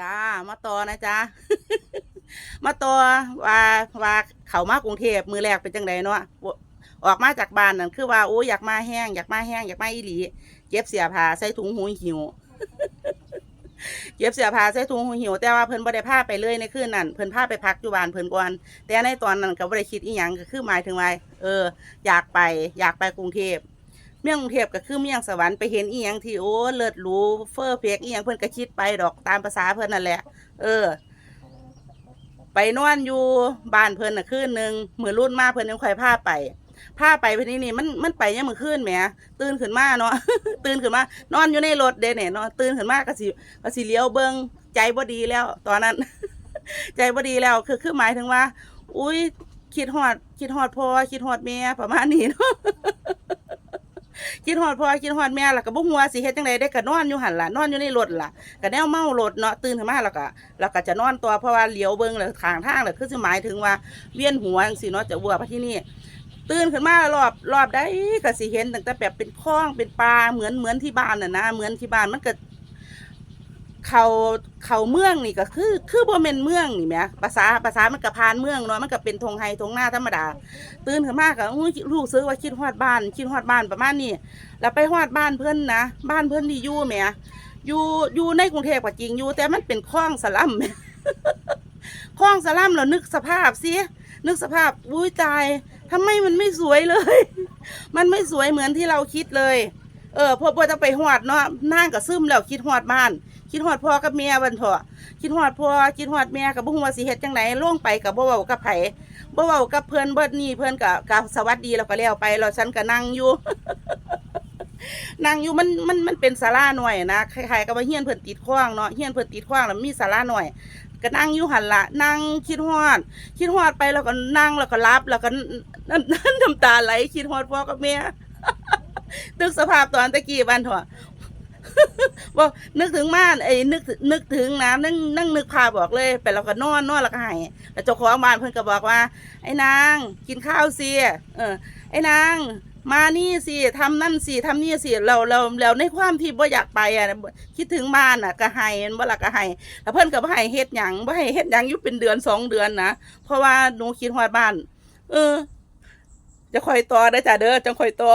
จ้า มาต่อนะจ้ามาต่อว่าว่าเขามากรุงเทพมือแรกเป็นจังไดเนาะออกมาจากบ้านนั่นคือว่าโอ้อยากมาแห้งอยากมาแห้งอยากมาอีหลีเก็บเสียผ้าใส่ถุงหูหิวเก็บเสียผ้าใส่ถุงหูหิว แต่ว่าเพิ่นบ่ได้าไปเลยในคืนนั้นเพิ่นพาไปพักอยู่บ้านเพิ่นก่อนแต่ในตอนนั้นก็บ่ได้คิดอีหยังก็คือหมายถึงว่าเออ อยากไปอยากไปกรุงเทพ เมืองกรุงเทพก็คือเมืองสวรรค์ไปเห็นอีหยังที่โอ้เลิศหรูเฟอร์เฟกอีหยังเพิ่นก็คิดไปดอกตามภาษาเพิ่นนั่นแหละ เออ ไปนอนอยู่บ้านเพิ่นน่ะคืนหนึงมื้อรุ่นมาเพิ่นยังค่อยพาไปพาไปเพิ่นนี่นี่มันมันไปยังมื้อคืนแหมตื่นขึ้นมาเนาะ ตื่นขึ้นมานอนอยู่ในรถเด้เนี่ยเนาะตื่นขึ้นมาก็สิก็สิเลี้ยวเบิ่งใจบ่ดีแล้ว ตอนนั้น ใจบ่ดีแล้วคือคือหมายถึงว่า อุ้ยคิดฮอดคิดฮอดพ่อคิดฮอดแม่ประมาณนี้เนาะ กินหอดพ่อกินหอดแม่ล่ะก็บ่ฮู้ว่าสิเฮ็ดจังไดได้ก็นอนอยู่หั่นล่ะนอนอยู่ในรถล่ะก็แนวเมารถเนาะตื่นขึ้นมาแล้วก็แล้วก็จะนอนตัวเพราะว่าเลี้ยวเบิ่งแล้วทางทางแล้วคือสิหมายถึงว่าเวียนหัวจังซี่เนาะจะวัวไปที่นี่ตื่นขึ้นมารอบรอบได้ก็สิเห็นตั้งแต่แบบเป็นคลองเป็นปลาเหมือนเหมือนที่บ้านน่ะนะเหมือนที่บ้านมันก็ เขาเขาเมืองนี่ก็คือคือบ่แม่นเมืองนี่แหมภาษาภาษามันก็พานเมืองเนาะมันก็เป็นทงไฮทงหน้าธรรมดา ตื่นขึ้นมาก็อุ้ยลูกซื้อว่าคิดฮอดบ้านคิดฮอดบ้านประมาณนี้แล้วไปฮอดบ้านเพิ่นนะบ้านเพิ่นที่อยู่แหมอยู่อยู่ในกรุงเทพก็จริงอยู่ แต่มันเป็นคลองสลัมแหมคลองสลัมแล้วนึกสภาพสินึกสภาพอุ้ยตายทำไมมันไม่สวยเลย มันไม่สวยเหมือนที่เราคิดเลย เออพอพอจะไปฮอดเนาะนั่งก็ซึมแล้วคิดฮอดบ้าน คิดฮอดพ่อกับแม่วันเถอะคิดฮอดพ่อคิดฮอดแม่กับบ่ฮู้ว่าสิเฮ็ดจังไดลงไปกับบ่เว้ากับไผบ่เว้ากับเพิ่นเบิดนี่เพิ่นก็ก็สวัสดีแล้วก็แล้วไปแล้วฉันก็นั่งอยู่นั่งอยู่มันมันมันเป็นศาลาหน่อยนะคล้ายๆกับว่าเฮียนเพิ่นติดขว้างเนาะเฮียนเพิ่นติดขว้างแล้วมีศาลาหน่อยก็นั่งอยู่หันละนั่งคิดฮอด คิดฮอดไปแล้วก็นั่งแล้วก็รับแล้วก็น้ำน้ำน้ำตาไหลคิดฮอดพ่อกับแม่นึกสภาพตอนตะกี้บ้านเถอะ บอกนึกถึงม่านไอ้นึกนึกถึงนะนั่งนั่งนึกภาพบอกเลยไปแล้วก็นอนนอนแล้วก็ใหายแล้วเจ้าของบ้านเพิ่นก็บอกว่า ไอ้นางกินข้าวสิเออ ไอ้นางมานี่สิทำนั่นสิทำนี่สิเราเราเราในความที่บ่อยากไปอะคิดถึงบ้านอะก็ให้บ่ละก็ให้แล้วเพิ่นก็บ่ให้เฮ็ดหยังบ่ให้เฮ็ดหยังอยู่เป็นเดือนสองเดือนนะเพราะว่าหนูคิดฮอดบ้าน เออ จะคอยต่อได้จ้ะเด้อจังคอยต่อ